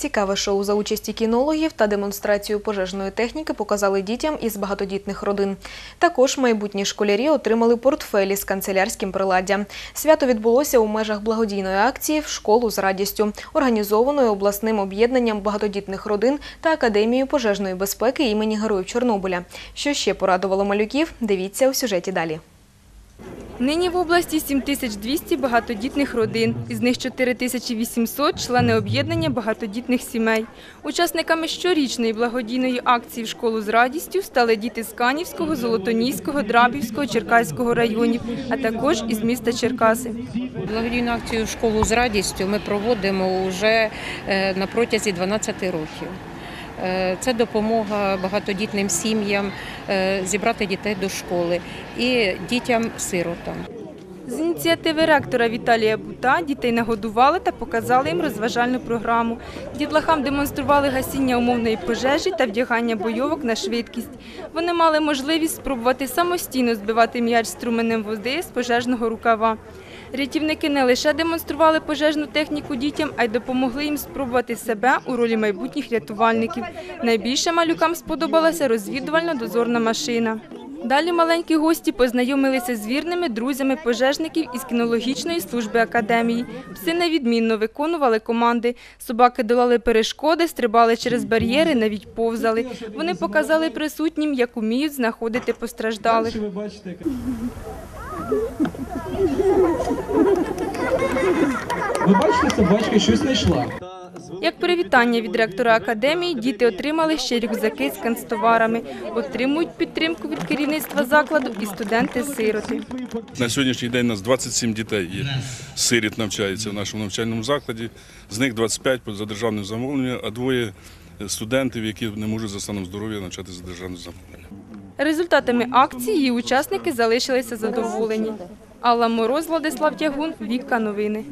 Цікаве шоу за участі кінологів та демонстрацію пожежної техніки показали дітям із багатодітних родин. Також майбутні школярі отримали портфелі з канцелярським приладдям. Свято відбулося у межах благодійної акції в школу з радістю, організованої обласним об'єднанням багатодітних родин та академією пожежної безпеки імені Героїв Чорнобиля. Що ще порадувало малюків? Дивіться у сюжеті далі. Нині в області 7200 багатодітних родин, із них 4800 – члени об'єднання багатодітних сімей. Учасниками щорічної благодійної акції в школу з радістю стали діти з Канівського, Золотоніського, Драбівського, Черкаського районів, а також із міста Черкаси. Благодійну акцію школу з радістю ми проводимо вже е, на протязі 12 років. Е, Це допомога багатодітним сім'ям е, зібрати дітей до школи і дітям-сиротам. З ініціативи ректора Віталія Бута дітей нагодували та показали їм розважальну програму. Дітлахам демонстрували гасіння умовної пожежі та вдягання бойовок на швидкість. Вони мали можливість спробувати самостійно збивати м'яч струменем води з пожежного рукава. Рятівники не лише демонстрували пожежну техніку дітям, а й допомогли їм спробувати себе у ролі майбутніх рятувальників. Найбільше малюкам сподобалася розвідувальна дозорна машина. Далі маленькі гості познайомилися з вірними друзями пожежників із кінологічної служби академії. Пси невідмінно виконували команди. Собаки долали перешкоди, стрибали через бар'єри, навіть повзали. Вони показали присутнім, як уміють знаходити постраждалих. Ви бачите, собачка щось знайшла. Як привітання від ректора академії, діти отримали ще рюкзаки з канцтоварами. Отримують підтримку від керівництва закладу і студенти-сироти. На сьогоднішній день у нас 27 дітей є. Сиріт навчається в нашому навчальному закладі. З них 25 за державним замовленням, а двоє студентів, які не можуть за станом здоров'я навчатися за державним замовленням. Результатами акції її учасники залишилися задоволені. Алла Мороз, Владислав Тягун, Вікка Новини.